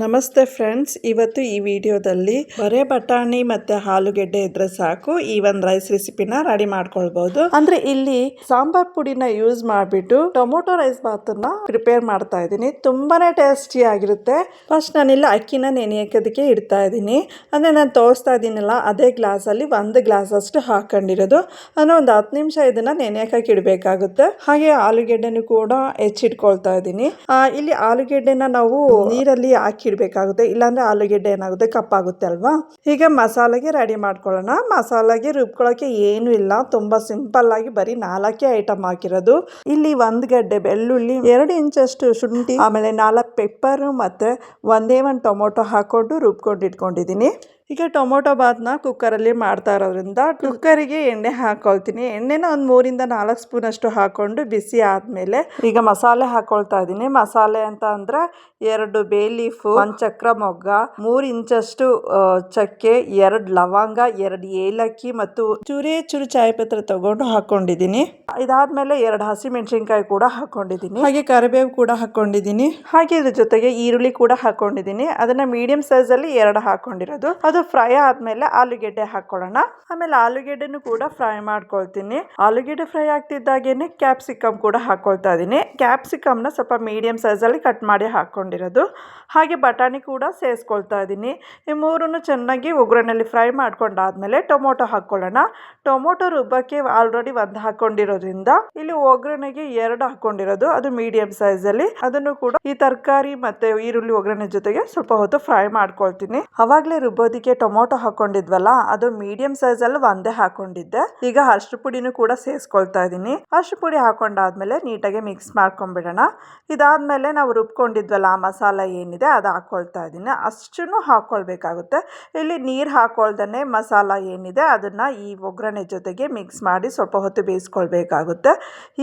ನಮಸ್ತೆ ಫ್ರೆಂಡ್ಸ್, ಇವತ್ತು ಈ ವಿಡಿಯೋದಲ್ಲಿ ಬರೇ ಬಟಾಣಿ ಮತ್ತೆ ಆಲೂಗೆಡ್ಡೆ ಇದ್ರೆ ಸಾಕು, ಈ ಒಂದು ರೈಸ್ ರೆಸಿಪಿನ ರೆಡಿ ಮಾಡ್ಕೊಳ್ಬಹುದು ಅಂದ್ರೆ ಇಲ್ಲಿ ಸಾಂಬಾರ್ ಪುಡಿನ ಯೂಸ್ ಮಾಡಿಬಿಟ್ಟು ಟೊಮೊಟೊ ರೈಸ್ ಬಾತನ್ನ ಪ್ರಿಪೇರ್ ಮಾಡ್ತಾ ಇದ್ದೀನಿ. ತುಂಬಾನೇ ಟೇಸ್ಟಿ ಆಗಿರುತ್ತೆ. ಫಸ್ಟ್ ನಾನಿಲ್ಲ ಅಕ್ಕಿನ ನೆನೆಯೋದಕ್ಕೆ ಇಡ್ತಾ ಇದ್ದೀನಿ. ಅಂದ್ರೆ ನಾನು ತೋರಿಸ್ತಾ ಇದ್ದೀನಲ್ಲ, ಅದೇ ಗ್ಲಾಸ್ ಅಲ್ಲಿ ಒಂದು ಗ್ಲಾಸ್ ಅಷ್ಟು ಹಾಕೊಂಡಿರೋದು. ಅಂದ್ರೆ ಒಂದು ಹತ್ತು ನಿಮಿಷ ಇದನ್ನ ನೆನೆಯಕ್ಕೆ ಇಡಬೇಕಾಗುತ್ತೆ. ಹಾಗೆ ಆಲೂಗೆಡ್ಡೆನೂ ಕೂಡ ಹೆಚ್ಚಿಟ್ಕೊಳ್ತಾ ಇದ್ದೀನಿ. ಇಲ್ಲಿ ಆಲೂಗೆಡ್ಡೆನ ನಾವು ನೀರಲ್ಲಿ ಹಾಕಿಡ್ಬೇಕಾಗುತ್ತೆ ಇಲ್ಲಾಂದ್ರೆ ಆಲೂಗೆಡ್ಡೆ ಏನಾಗುತ್ತೆ, ಕಪ್ಪಾಗುತ್ತೆ ಅಲ್ವಾ? ಹೀಗೆ ಮಸಾಲೆಗೆ ರೆಡಿ ಮಾಡ್ಕೊಳ್ಳೋಣ. ಮಸಾಲೆಗೆ ರುಬ್ಕೊಳ್ಳೋಕೆ ಏನು ಇಲ್ಲ. ತುಂಬಾ ಸಿಂಪಲ್ ಆಗಿ ಬರೀ ನಾಲ್ಕೇ ಐಟಮ್ ಹಾಕಿರೋದು. ಇಲ್ಲಿ ಒಂದು ಗಡ್ಡೆ ಬೆಳ್ಳುಳ್ಳಿ, ಎರಡು ಇಂಚಷ್ಟು ಶುಂಠಿ, ಆಮೇಲೆ ನಾಲ್ಕು ಪೆಪ್ಪರ್ ಮತ್ತೆ ಒಂದೇ ಒಂದು ಟೊಮೊಟೊ ಹಾಕೊಂಡು ರುಬ್ಕೊಂಡು ಇಟ್ಕೊಂಡಿದ್ದೀನಿ. ಈಗ ಟೊಮೊಟೊ ಬಾತ್ನ ಕುಕ್ಕರಲ್ಲಿ ಮಾಡ್ತಾ ಇರೋದ್ರಿಂದ ಕುಕ್ಕರಿಗೆ ಎಣ್ಣೆ ಹಾಕೊಳ್ತೀನಿ. ಎಣ್ಣೆನ ಒಂದು ಮೂರಿಂದ ನಾಲ್ಕು ಸ್ಪೂನ್ ಅಷ್ಟು ಹಾಕೊಂಡು ಬಿಸಿ ಆದಮೇಲೆ ಈಗ ಮಸಾಲೆ ಹಾಕೊಳ್ತಾ ಇದ್ದೀನಿ. ಮಸಾಲೆ ಅಂತ ಅಂದ್ರೆ ಎರಡು ಬೇ ಲೀಫು ಒಂದು ಚಕ್ರ ಮೊಗ್ಗ ಮೂರು ಇಂಚಷ್ಟು ಚಕ್ಕೆ ಎರಡು ಲವಂಗ ಎರಡು ಏಲಕ್ಕಿ ಮತ್ತು ಚೂರೇ ಚೂರು ಚಾಯ್ ಪತ್ರ ತಗೊಂಡು ಹಾಕೊಂಡಿದ್ದೀನಿ. ಇದಾದ್ಮೇಲೆ ಎರಡು ಹಸಿ ಮೆಣಸಿನ್ಕಾಯಿ ಕೂಡ ಹಾಕೊಂಡಿದ್ದೀನಿ. ಹಾಗೆ ಕರಿಬೇವು ಕೂಡ ಹಾಕೊಂಡಿದ್ದೀನಿ. ಹಾಗೆ ಇದ್ರ ಜೊತೆಗೆ ಈರುಳ್ಳಿ ಕೂಡ ಹಾಕೊಂಡಿದ್ದೀನಿ. ಅದನ್ನ ಮೀಡಿಯಂ ಸೈಜ್ ಅಲ್ಲಿ ಎರಡು ಹಾಕೊಂಡಿರೋದು. ಅದು ಫ್ರೈ ಆದ್ಮೇಲೆ ಆಲೂಗೆಡ್ಡೆ ಹಾಕೊಳ್ಳೋಣ. ಆಮೇಲೆ ಆಲೂಗೆಡ್ಡೆನು ಕೂಡ ಫ್ರೈ ಮಾಡ್ಕೊಳ್ತೀನಿ. ಆಲೂಗೆಡ್ಡೆ ಫ್ರೈ ಆಗ್ತಿದ್ದಾಗೇನೆ ಕ್ಯಾಪ್ಸಿಕಮ್ ಕೂಡ ಹಾಕೊಳ್ತಾ ಇದ್ದೀನಿ. ಕ್ಯಾಪ್ಸಿಕಮ್ನ ಸ್ವಲ್ಪ ಮೀಡಿಯಂ ಸೈಜ್ ಅಲ್ಲಿ ಕಟ್ ಮಾಡಿ ಹಾಕೊಂಡಿರೋದು. ಹಾಗೆ ಬಟಾಣಿ ಕೂಡ ಸೇರಿಸ್ಕೊಳ್ತಾ ಇದ್ದೀನಿ. ಈ ಮೂರನ್ನು ಚೆನ್ನಾಗಿ ಒಗ್ಗರಣೆಯಲ್ಲಿ ಫ್ರೈ ಮಾಡ್ಕೊಂಡಾದ್ಮೇಲೆ ಟೊಮೊಟೊ ಹಾಕೊಳ್ಳೋಣ. ಟೊಮೊಟೊ ರುಬ್ಬಕ್ಕೆ ಆಲ್ರೆಡಿ ಒಂದು ಹಾಕೊಂಡಿರೋದ್ರಿಂದ ಇಲ್ಲಿ ಒಗ್ಗರಣೆಗೆ ಎರಡು ಹಾಕೊಂಡಿರೋದು. ಅದು ಮೀಡಿಯಂ ಸೈಜ್ ಅಲ್ಲಿ. ಅದನ್ನು ಕೂಡ ಈ ತರಕಾರಿ ಮತ್ತೆ ಈರುಳ್ಳಿ ಒಗ್ಗರಣೆ ಜೊತೆಗೆ ಸ್ವಲ್ಪ ಹೊತ್ತು ಫ್ರೈ ಮಾಡ್ಕೊಳ್ತೀನಿ. ಅವಾಗ್ಲೇ ರುಬ್ಬೋದಿಕ್ಕೆ ಟೊಮೊಟೊ ಹಾಕೊಂಡಿದ್ವಲ್ಲ, ಅದು ಮೀಡಿಯಂ ಸೈಜ್ ಅಲ್ಲಿ ಒಂದೇ ಹಾಕೊಂಡಿದ್ದೆ. ಈಗ ಅರಿಶಿನ ಪುಡಿನೂ ಕೂಡ ಸೇರಿಸ್ಕೊಳ್ತಾ ಇದ್ದೀನಿ. ಅರಿಶಿನ ಪುಡಿ ಹಾಕೊಂಡಾದ್ಮೇಲೆ ನೀಟಾಗಿ ಮಿಕ್ಸ್ ಮಾಡ್ಕೊಂಡ್ಬಿಡೋಣ. ಇದಾದ್ಮೇಲೆ ನಾವು ರುಬ್ಕೊಂಡಿದ್ವಲ್ಲ, ಆ ಮಸಾಲ ಏನಿದೆ ಅದು ಹಾಕೊಳ್ತಾ ಇದ್ದೀನಿ. ಅಷ್ಟನ್ನು ಹಾಕೊಳ್ಬೇಕಾಗುತ್ತೆ. ಇಲ್ಲಿ ನೀರು ಹಾಕೊಳ್ದೇ ಮಸಾಲ ಏನಿದೆ ಅದನ್ನ ಈ ಒಗ್ಗರಣೆ ಜೊತೆಗೆ ಮಿಕ್ಸ್ ಮಾಡಿ ಸ್ವಲ್ಪ ಹೊತ್ತು ಬೇಯಿಸ್ಕೊಳ್ಬೇಕಾಗುತ್ತೆ.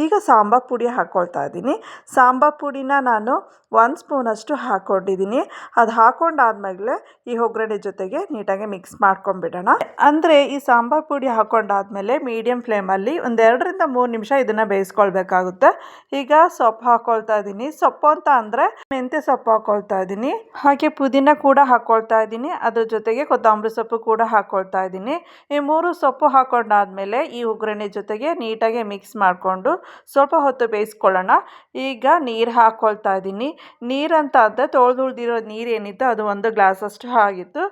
ಈಗ ಸಾಂಬಾರ್ ಪುಡಿ ಹಾಕೊಳ್ತಾ ಇದ್ದೀನಿ. ಸಾಂಬಾರ್ ಪುಡಿನ ನಾನು ಒಂದು ಸ್ಪೂನಷ್ಟು ಹಾಕೊಂಡಿದ್ದೀನಿ. ಅದು ಹಾಕೊಂಡಾದ್ಮೇಲೆ ಈ ಒಗ್ಗರಣೆ ಜೊತೆಗೆ ನೀಟಾಗಿ ಮಿಕ್ಸ್ ಮಾಡ್ಕೊಂಡ್ಬಿಡೋಣ. ಅಂದರೆ ಈ ಸಾಂಬಾರ್ ಪುಡಿ ಹಾಕೊಂಡಾದ್ಮೇಲೆ ಮೀಡಿಯಂ ಫ್ಲೇಮಲ್ಲಿ ಒಂದೆರಡರಿಂದ ಮೂರು ನಿಮಿಷ ಇದನ್ನು ಬೇಯಿಸ್ಕೊಳ್ಬೇಕಾಗುತ್ತೆ. ಈಗ ಸೊಪ್ಪು ಹಾಕ್ಕೊಳ್ತಾ ಇದ್ದೀನಿ ಸೊಪ್ಪು ಅಂತ ಅಂದರೆ ಮೆಂತ್ಯ ಸೊಪ್ಪು ಹಾಕ್ಕೊಳ್ತಾ ಇದ್ದೀನಿ ಹಾಗೆ ಪುದೀನ ಕೂಡ ಹಾಕ್ಕೊಳ್ತಾ ಇದ್ದೀನಿ ಅದ್ರ ಜೊತೆಗೆ ಕೊತ್ತಂಬರಿ ಸೊಪ್ಪು ಕೂಡ ಹಾಕ್ಕೊಳ್ತಾ ಇದ್ದೀನಿ ಈ ಮೂರು ಸೊಪ್ಪು ಹಾಕೊಂಡಾದ್ಮೇಲೆ ಈ ಒಗ್ಗರಣೆ ಜೊತೆಗೆ ನೀಟಾಗಿ ಮಿಕ್ಸ್ ಮಾಡಿಕೊಂಡು ಸ್ವಲ್ಪ ಹೊತ್ತು ಬೇಯಿಸ್ಕೊಳ್ಳೋಣ. ಈಗ ನೀರು ಹಾಕ್ಕೊಳ್ತಾ ಇದ್ದೀನಿ ನೀರಂತ ಅಂದರೆ ತೊಳೆದುಳ್ದಿರೋ ನೀರು ಏನಿತ್ತು ಅದು ಒಂದು ಗ್ಲಾಸ್ ಅಷ್ಟು ಆಗಿತ್ತು.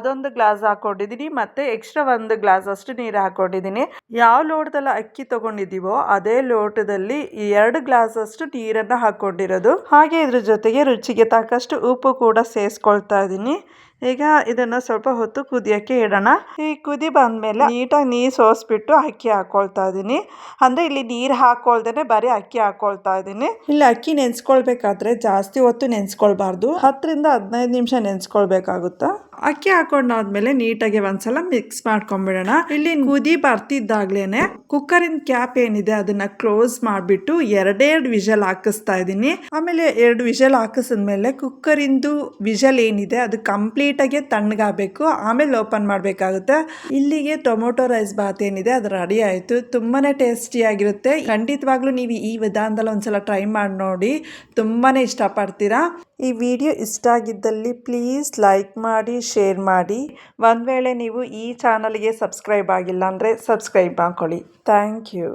ಅದೊಂದು ಗ್ಲಾಸ್ ಹಾಕೊಂಡಿದ್ದೀನಿ ಮತ್ತೆ ಎಕ್ಸ್ಟ್ರಾ ಒಂದು ಗ್ಲಾಸ್ ಅಷ್ಟು ನೀರು ಹಾಕೊಂಡಿದ್ದೀನಿ ಯಾವ ಲೋಟದಲ್ಲಿ ಅಕ್ಕಿ ತಗೊಂಡಿದ್ದೀವೋ ಅದೇ ಲೋಟದಲ್ಲಿ ಎರಡು ಗ್ಲಾಸ್ ಅಷ್ಟು ನೀರನ್ನು ಹಾಕೊಂಡಿರೋದು. ಹಾಗೆ ಇದ್ರ ಜೊತೆಗೆ ರುಚಿಗೆ ತಕ್ಕಷ್ಟು ಉಪ್ಪು ಕೂಡ ಸೇರಿಸ್ಕೊಳ್ತಾ ಇದ್ದೀನಿ ಈಗ ಇದನ್ನ ಸ್ವಲ್ಪ ಹೊತ್ತು ಕುದಿಯಕ್ಕೆ ಇಡೋಣ. ಈ ಕುದಿ ಬಂದ್ಮೇಲೆ ನೀಟಾಗಿ ನೀರು ಸೋಸ್ಬಿಟ್ಟು ಅಕ್ಕಿ ಹಾಕೊಳ್ತಾ ಇದ್ದೀನಿ ಅಂದ್ರೆ ಇಲ್ಲಿ ನೀರು ಹಾಕೊಳ್ದೇನೆ ಬರೀ ಅಕ್ಕಿ ಹಾಕೊಳ್ತಾ ಇದ್ದೀನಿ ಇಲ್ಲಿ, ಅಕ್ಕಿ ನೆನ್ಸ್ಕೊಳ್ಬೇಕಾದ್ರೆ ಜಾಸ್ತಿ ಹೊತ್ತು ನೆನ್ಸ್ಕೊಳ್ಬಾರ್ದು. ಹತ್ತರಿಂದ ಹದಿನೈದು ನಿಮಿಷ ನೆನ್ಸ್ಕೊಳ್ಬೇಕಾಗುತ್ತ? ಅಕ್ಕಿ ಹಾಕೊಂಡಾದ್ಮೇಲೆ ನೀಟಾಗಿ ಒಂದ್ಸಲ ಮಿಕ್ಸ್ ಮಾಡ್ಕೊಂಡ್ಬಿಡೋಣ ಇಲ್ಲಿ ಕುದಿ ಬರ್ತಿದ್ದಾಗ್ಲೇನೆ ಕುಕ್ಕರಿನ ಕ್ಯಾಪ್ ಏನಿದೆ ಅದನ್ನ ಕ್ಲೋಸ್ ಮಾಡಿಬಿಟ್ಟು ಎರಡೆರಡು ವಿಷಲ್ ಹಾಕಿಸ್ತಾ ಇದ್ದೀನಿ ಆಮೇಲೆ ಎರಡು ವಿಷಲ್ ಹಾಕಿಸಿದ್ಮೇಲೆ ಕುಕ್ಕರಿಂದು ವಿಷಲ್ ಏನಿದೆ ಅದು ಕಂಪ್ಲೀಟ್ ಆಗಿ ತಣ್ಣಗಾಗಬೇಕು, ಆಮೇಲೆ ಓಪನ್ ಮಾಡಬೇಕಾಗುತ್ತೆ. ಇಲ್ಲಿಗೆ ಟೊಮೊಟೊ ರೈಸ್ ಬಾತ್ ಏನಿದೆ, ಅದು ರೆಡಿ ಆಯಿತು. ತುಂಬಾ ಟೇಸ್ಟಿಯಾಗಿರುತ್ತೆ ಖಂಡಿತವಾಗ್ಲೂ ನೀವು ಈ ವಿಧಾನದಲ್ಲಿ ಒಂದ್ಸಲ ಟ್ರೈ ಮಾಡಿ ನೋಡಿ ತುಂಬಾ ಇಷ್ಟಪಡ್ತೀರಾ. ಈ ವಿಡಿಯೋ ಇಷ್ಟ ಆಗಿದ್ದಲ್ಲಿ ಪ್ಲೀಸ್ ಲೈಕ್ ಮಾಡಿ ಶೇರ್ ಮಾಡಿ. ಒಂದು ವೇಳೆ ನೀವು ಈ ಚಾನಲ್ಗೆ ಸಬ್ಸ್ಕ್ರೈಬ್ ಆಗಿಲ್ಲ ಅಂದರೆ ಸಬ್ಸ್ಕ್ರೈಬ್ ಮಾಡ್ಕೊಳ್ಳಿ. Thank you